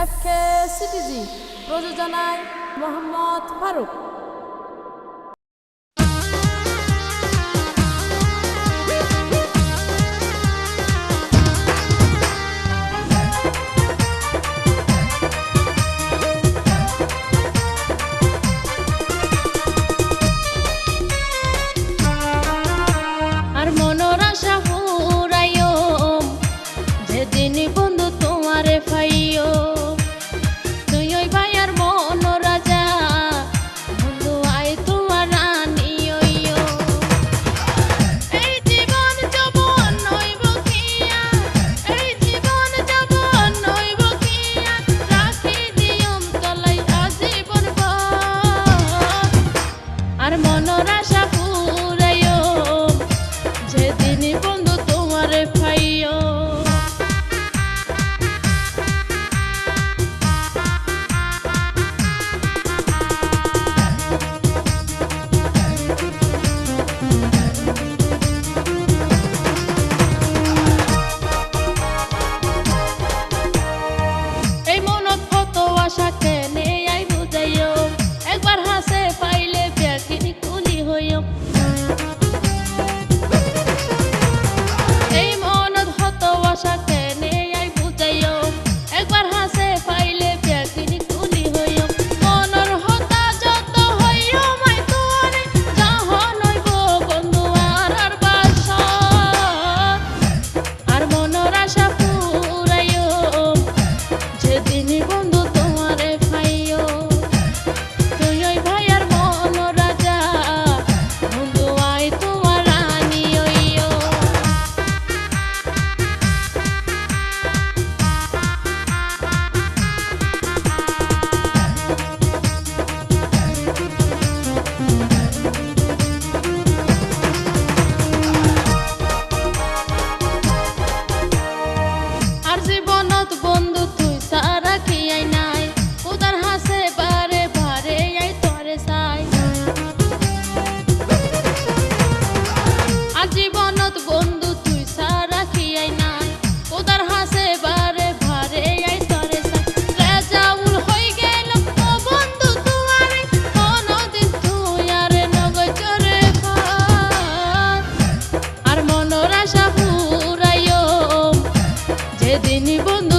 F কে CTG প্রযোজনায় মোহাম্মদ ফারুক। মনোর যেদিন বন্ধু